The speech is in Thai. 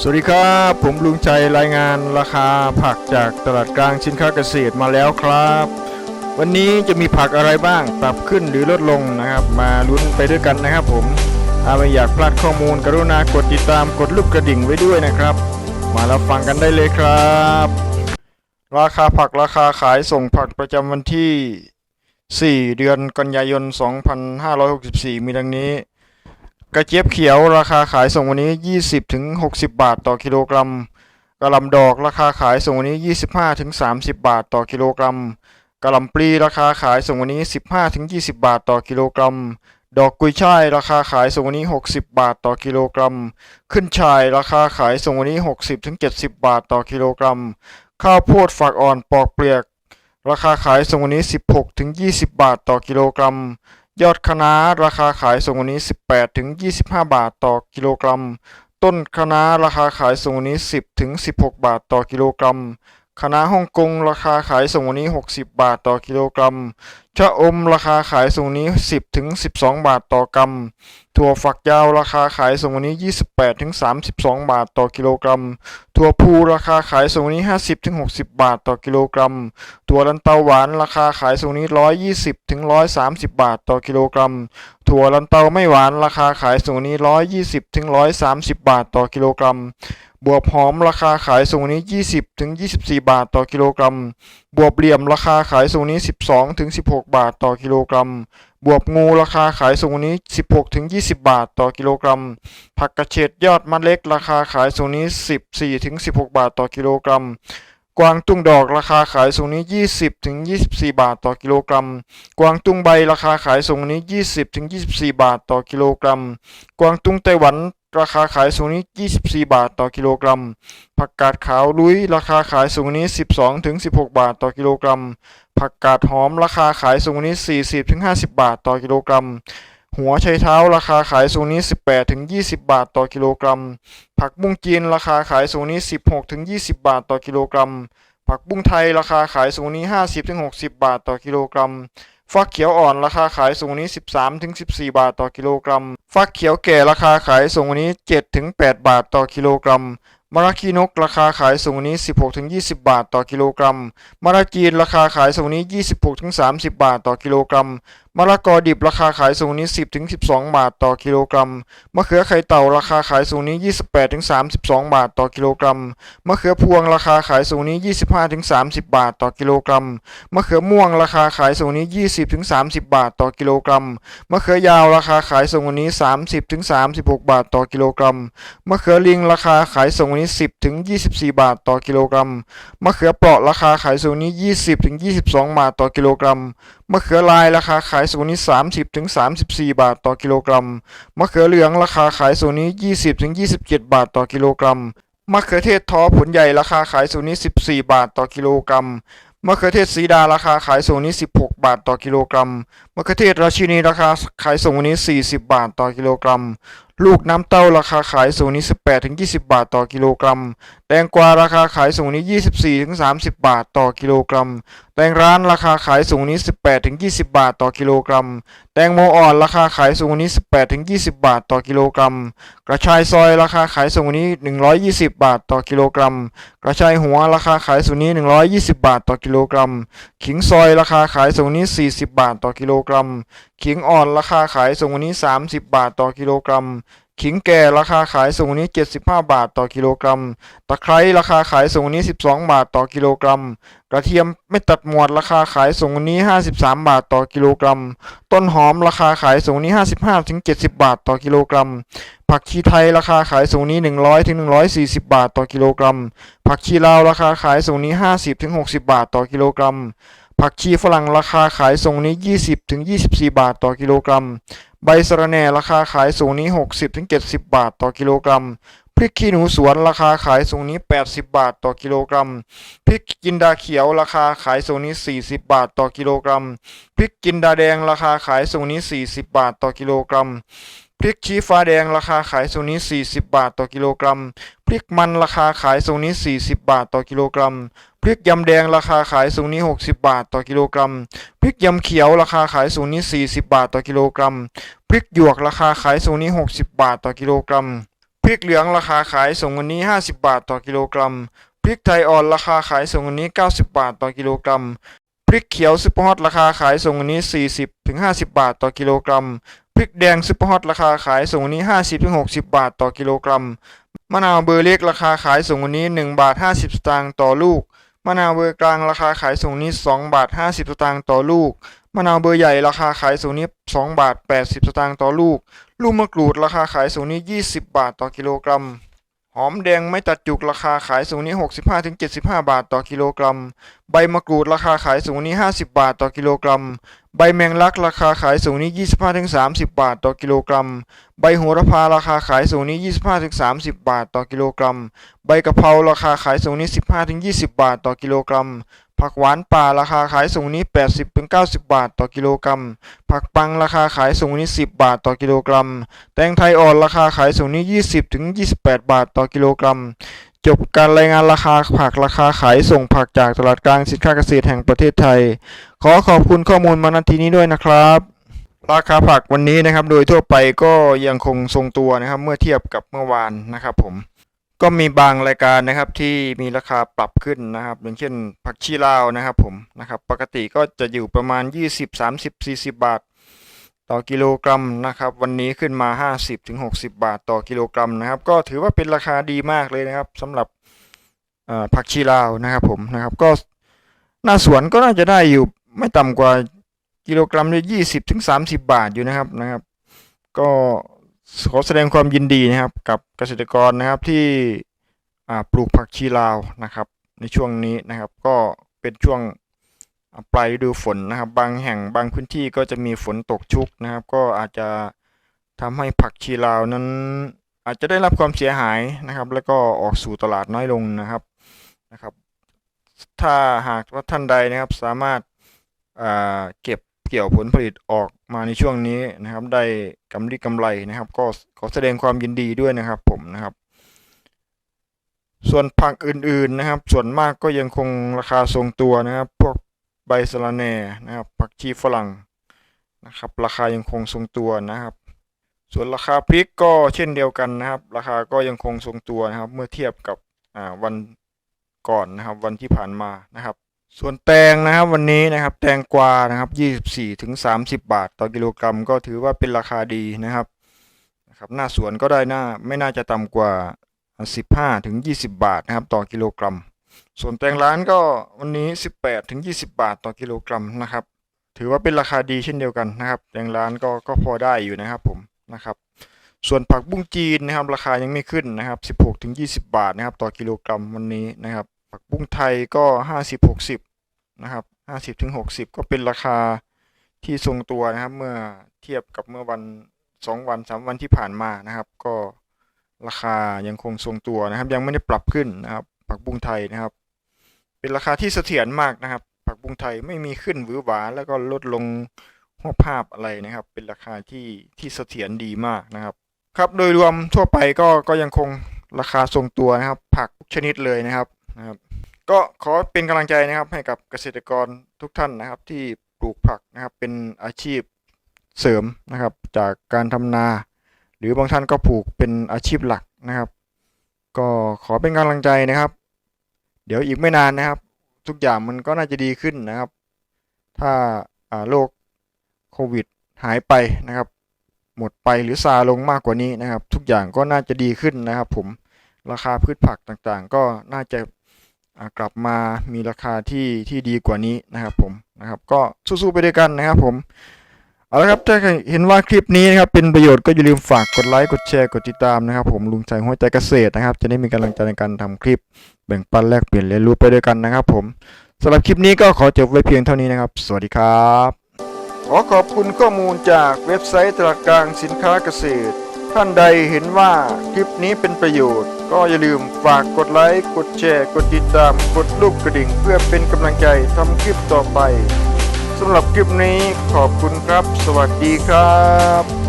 สวัสดีครับ ผมลุงใจรายงานราคาผักจากตลาดกลางสินค้าเกษตรมาแล้วครับ วันนี้จะมีผักอะไรบ้างปรับขึ้นหรือลดลงนะครับ มาลุ้นไปด้วยกันนะครับ ผมถ้าไม่อยากพลาดข้อมูลกรุณากดติดตามกดลูกกระดิ่งไว้ด้วยนะครับ มารับฟังกันได้เลยครับ ราคาผักราคาขายส่งผักประจำวันที่ 4 เดือนกันยายน 2564 มีดังนี้ กระเจี๊ยบเขียวราคาขายส่งวันนี้ 20ถึง60 บาทต่อกิโลกรัมกระลำดอกราคาขายส่งวันนี้ 25ถึง30 บาทต่อกิโลกรัมกระลำปลีราคาขายส่งวันนี้ 15ถึง20 บาทต่อกิโลกรัม ดอกกุยช่ายราคาขายส่งวันนี้ 60 บาทต่อกิโลกรัม ขึ้นช่ายราคาขายส่งวันนี้ 60ถึง70 บาทต่อกิโลกรัม ข้าวโพดฝักอ่อนปอกเปลือก ราคาขายส่งวันนี้ 16ถึง20 บาทต่อกิโลกรัม ยอดคะน้าราคาขายส่งวันนี้ 18ถึง25 บาทต่อกิโลกรัม ต้นคะน้าราคาขายส่งวันนี้ 10ถึง16 บาทต่อกิโลกรัม คะน้าฮ่องกงราคาขายส่งวันนี้ 60 บาทต่อกิโลกรัม ชะอมราคาขายส่งวันนี้ 10ถึง12 บาทต่อกรัม ถั่วฝักยาวราคาขายส่งวันนี้ 28ถึง32 บาทต่อกิโลกรัม ถั่วพูราคาขายส่งวันนี้ 50ถึง60 บาทต่อกิโลกรัม ถั่วลันเตาหวานราคาขายส่งวันนี้ 120ถึง130 บาทต่อกิโลกรัม ถั่วลันเตาไม่หวานราคาขายส่งวันี้ 120ถึง130 บาทต่อกิโลกรัม บวบหอมราคาขายส่งนี้ 20ถึง24 บาทต่อกิโลกรัม บวบเหลี่ยมราคาขายส่งนี้ 12ถึง16 บาทต่อกิโลกรัม บวบงูราคาขายส่งนี้ 16ถึง20 บาทต่อกิโลกรัม ผักกระเฉดยอดมันเล็กราคาขายส่งนี้ 14ถึง16 บาทต่อกิโลกรัม กวางตุ้งดอกราคาขายส่งนี้ 20ถึง24 บาทต่อกิโลกรัม กวางตุ้งใบราคาขายส่งนี้ 20ถึง24 บาทต่อกิโลกรัม กวางตุ้งไต้หวัน ราคาขายส่งนี้ 24 บาทต่อกิโลกรัม ผักกาดขาวลุย ราคาขายส่งนี้ 12 ถึง 16 บาทต่อกิโลกรัม ผักกาดหอม ราคาขายส่งนี้ 40 ถึง 50 บาทต่อกิโลกรัม หัวไชเท้า ราคาขายส่งนี้ 18 ถึง 20 บาทต่อกิโลกรัม ผักบุ้งจีน ราคาขายส่งนี้ 16 ถึง 20 บาทต่อกิโลกรัม ผักบุ้งไทย ราคาขายส่งนี้ 50 ถึง 60 บาทต่อกิโลกรัมฟักเขียวอ่อน ราคาขายส่งนี้ 13 ถึง 14 บาทต่อกิโลกรัม ฟักเขียวแก่ราคาขายส่งวันนี้7ถึง8บาทต่อกิโลกรัมมาราคีนกราคาขายส่งวันนี้ 16ถึง20 บาทต่อกิโลกรัม มาราจีนราคาขายส่งวันี้ 26ถึง30 บาทต่อกิโลกรัม มะละกอดิบราคาขายส่งนี้ 10ถึง12 บาทต่อกิโลกรัม มะเขือไข่เต่าราคาขายส่งนี้ 28ถึง32 บาทต่อกิโลกรัม มะเขือพวงราคาขายส่งนี้ 25ถึง30 บาทต่อกิโลกรัม มะเขือม่วงราคาขายส่งนี้ 20ถึง30 บาทต่อกิโลกรัม มะเขือยาวราคาขายส่งวันนี้ 30ถึง36 บาทต่อกิโลกรัม มะเขือลิงราคาขายส่งวันนี้ 10ถึง24 บาทต่อกิโลกรัม มะเขือเปราะราคาขายส่งนี้ 20ถึง22 บาทต่อกิโลกรัม มะเขือลายราคาขายส่งวันนี้ 30ถึง34 บาทต่อกิโลกรัม มะเขือเหลืองราคาขายส่งวันนี้ 20ถึง27 บาทต่อกิโลกรัม มะเขือเทศท้อผลใหญ่ราคาขายส่งวันนี้ 14 บาทต่อกิโลกรัม มะเขือเทศสีดาราคาขายส่งนนี้ 16 บาทต่อกิโลกรัม มะเขือเทศราชินีราคาขายส่งวันนี้ 40 บาทต่อกิโลกรัม ลูกน้ำเต้าราคาขายส่งนี้ 18ถึง20 บาทต่อกิโลกรัม แตงกวาราคาขายส่งนี้ 24ถึง30 บาทต่อกิโลกรัม แตงร้านราคาขายส่งนี้ 18ถึง20 บาทต่อกิโลกรัม แตงโมอ่อนราคาขายส่งนี้ 18ถึง20 บาทต่อกิโลกรัม กระชายซอยราคาขายส่งนี้ 120 บาทต่อกิโลกรัม กระชายหัวราคาขายส่งนี้ 120 บาทต่อกิโลกรัม ขิงซอยราคาขายส่งนี้ 40 บาทต่อกิโลกรัมขิงอ่อนราคาขายส่งวันนี้ 30 บาทต่อกิโลกรัม ขิงแก่ราคาขายส่งวันนี้ 75 บาทต่อกิโลกรัม ตะไคร้ราคาขายส่งวันนี้ 12 บาทต่อกิโลกรัม กระเทียมไม่ตัดหมวดราคาขายส่งวันนี้ 53 บาทต่อกิโลกรัม ต้นหอมราคาขายส่งวันนี้ 55ถึง70 บาทต่อกิโลกรัม ผักชีไทยราคาขายส่งวันนี้ 100ถึง140 บาทต่อกิโลกรัม ผักชีลาวราคาขายส่งวันนี้ 50ถึง60 บาทต่อกิโลกรัม ผักชีฝรั่งราคาขายส่งนี้ 20-24 บาทต่อกิโลกรัม ใบสะระแหน่ราคาขายส่งนี้ 60-70 บาทต่อกิโลกรัม พริกขี้หนูสวนราคาขายส่งนี้ 80 บาทต่อกิโลกรัม พริกจินดาเขียวราคาขายส่งนี้ 40 บาทต่อกิโลกรัม พริกจินดาแดงราคาขายส่งนี้ 40 บาทต่อกิโลกรัม พริกชี้ฟ้าแดงราคาขายส่งนี้ 40 บาทต่อกิโลกรัม พริกมันราคาขายส่งนี้ 40 บาทต่อกิโลกรัม พริกยำแดงราคาขายส่งนี้ 60 บาทต่อกิโลกรัม พริกยำเขียวราคาขายส่งนี้ 40 บาทต่อกิโลกรัม พริกหยวกราคาขายส่งนี้ 60 บาทต่อกิโลกรัมพพริกเหลืองราคาขายส่งวันนี้ 50 บาทต่อกิโลกรัม พริกไทยอ่อนราคาขายส่งวันนี้ 90 บาทต่อกิโลกรัม พริกเขียวซุปเปอร์ฮอตราคาขายส่งวันนี้ 40ถึง50 บาทต่อกิโลกรัม พริกแดงซุปเปอร์ฮอตราคาขายส่งวันนี้ 50ถึง60 บาทต่อกิโลกรัม มะนาวเบอร์เล็กราคาขายส่งวันนี้ 1 บาท 50 สตางค์ต่อลูก มะนาวเบอร์กลางราคาขายส่งวันนี้ 2 บาท 50 สตางค์ต่อลูก มะนาวเบอร์ใหญ่ราคาขายส่งนี้ 2 บาท 80 สตางค์ต่อลูก ลูกมะกรูดราคาขายส่งนี้ 20 บาทต่อกิโลกรัม หอมแดงไม่ตัดจุกราคาขายสูงนี้ 65-75 บาทต่อกิโลกรัม ใบมะกรูดราคาขายสูงนี้ 50 บาทต่อกิโลกรัม ใบแมงลักราคาขายสูงนี้ 25-30 บาทต่อกิโลกรัม ใบโหระพาราคาขายสูงนี้ 25-30 บาทต่อกิโลกรัม ใบกะเพราราคาขายสูงนี้ 15-20 บาทต่อกิโลกรัม ผักหวานป่าราคาขายส่งนี้ 80-90 บาทต่อกิโลกรัม ผักปังราคาขายส่งนี้ 10 บาทต่อกิโลกรัม แตงไทยอ่อนราคาขายส่งนี้ 20ถึง28 บาทต่อกิโลกรัม จบการรายงานราคาผักราคาขายส่งผักจากตลาดกลางสินค้าเกษตรแห่งประเทศไทย ขอขอบคุณข้อมูลมาณทีนี้ด้วยนะครับราคาผักวันนี้นะครับโดยทั่วไปก็ยังคงทรงตัวนะครับเมื่อเทียบกับเมื่อวานนะครับผม ก็มีบางรายการนะครับที่มีราคาปรับขึ้นนะครับอย่างเช่นผักชีลาวนะครับผมนะครับปกติก็จะอยู่ประมาณ 20 30 40 บาท ต่อกิโลกรัมนะครับวันนี้ขึ้นมา 50ถึง60 บาท ต่อกิโลกรัมนะครับ ก็ถือว่าเป็นราคาดีมากเลยนะครับสำหรับผักชีลาวนะครับผมนะครับก็หน้าสวนก็น่าจะได้อยู่ไม่ต่ำกว่ากิโลกรัมละ20ถึง30บาทอยู่นะครับนะครับ ก็ ขอแสดงความยินดีนะครับกับเกษตรกรนะครับที่ปลูกผักชีลาวนะครับ ในช่วงนี้นะครับ ก็เป็นช่วงปลายฤดูฝนนะครับ บางแห่งบางพื้นที่ก็จะมีฝนตกชุกนะครับ ก็อาจจะทำให้ผักชีลาวนั้น อาจจะได้รับความเสียหายนะครับ แล้วก็ออกสู่ตลาดน้อยลงนะครับนะครับ ถ้าหากว่าท่านใดนะครับสามารถเก็บ เกี่ยวผลผลิตออกมาในช่วงนี้นะครับ ได้กำไรกำไรนะครับ ก็ขอแสดงความยินดีด้วยนะครับผมนะครับ ส่วนผักอื่นๆนะครับ ส่วนมากก็ยังคงราคาทรงตัวนะครับ พวกใบสะระแหน่นะครับ ผักชีฝรั่งนะครับ ราคายังคงทรงตัวนะครับ ส่วนราคาพริกก็เช่นเดียวกันนะครับ ราคาก็ยังคงทรงตัวนะครับ เมื่อเทียบกับวันก่อนนะครับ วันที่ผ่านมานะครับ ส่วนแตงนะครับวันนี้นะครับแตงกวานะครับ 24ถึง30 บาท ต่อกิโลกรัมก็ถือว่าเป็นราคาดีนะครับนะครับ หน้าสวนก็ได้หน้าไม่น่าจะต่ำกว่า 15ถึง20 บาทนะครับ ต่อกิโลกรัม ส่วนแตงร้านก็วันนี้ 18ถึง20 บาท ต่อกิโลกรัมนะครับ ถือว่าเป็นราคาดีเช่นเดียวกันนะครับ แตงร้านก็ก็พอได้อยู่นะครับผมนะครับส่วนผักบุ้งจีนนะครับ ราคายังไม่ขึ้นนะครับ 16ถึง20 บาทนะครับ ต่อกิโลกรัมวันนี้นะครับ ผักบุ้งไทยก็50 60นะครับ50ถึง60ก็เป็นราคาที่ทรงตัวนะครับ เมื่อเทียบกับเมื่อวัน2วัน3วันที่ผ่านมานะครับ ก็ราคายังคงทรงตัวนะครับ ยังไม่ได้ปรับขึ้นนะครับ ผักบุ้งไทยนะครับ เป็นราคาที่เสถียรมากนะครับ ผักบุ้งไทยไม่มีขึ้นหวือหวาแล้วก็ลดลงหัวภาพอะไรนะครับ เป็นราคาที่ที่เสถียรดีมากนะครับ ครับโดยรวมทั่วไปก็ก็ยังคงราคาทรงตัวนะครับ ผักทุกชนิดเลยนะครับ นะครับก็ขอเป็นกำลังใจนะครับให้กับเกษตรกรทุกท่านนะครับ ที่ปลูกผักนะครับเป็นอาชีพเสริมนะครับ จากการทำนา หรือบางท่านก็ปลูกเป็นอาชีพหลักนะครับ ก็ขอเป็นกำลังใจนะครับ เดี๋ยวอีกไม่นานนะครับ ทุกอย่างมันก็น่าจะดีขึ้นนะครับ ถ้าโรคโควิดหายไปนะครับ หมดไปหรือซาลงมากกว่านี้นะครับ ทุกอย่างก็น่าจะดีขึ้นนะครับ ผมราคาพืชผักต่างๆ ก็น่าจะ กลับมามีราคาที่ที่ดีกว่านี้นะครับผมนะครับก็สู้ๆไปด้วยกันนะครับผมเอาละครับถ้าเห็นว่าคลิปนี้นะครับเป็นประโยชน์ก็อย่าลืมฝากกดไลค์กดแชร์กดติดตามนะครับ ผมลุงใจหัวใจเกษตรนะครับ จะได้มีกำลังใจในการทำคลิป แบ่งปันแลกเปลี่ยนเรียนรู้ไปด้วยกันนะครับ ผมสำหรับคลิปนี้ก็ขอจบไว้เพียงเท่านี้นะครับ สวัสดีครับ ขอขอบคุณข้อมูลจากเว็บไซต์ตลาดกลางสินค้าเกษตร ท่านใดเห็นว่าคลิปนี้เป็นประโยชน์ ก็อย่าลืมฝากกดไลค์ กดแชร์ กดติดตาม กดรูปกระดิ่ง เพื่อเป็นกำลังใจทำคลิปต่อไปสำหรับคลิปนี้ขอบคุณครับ สวัสดีครับ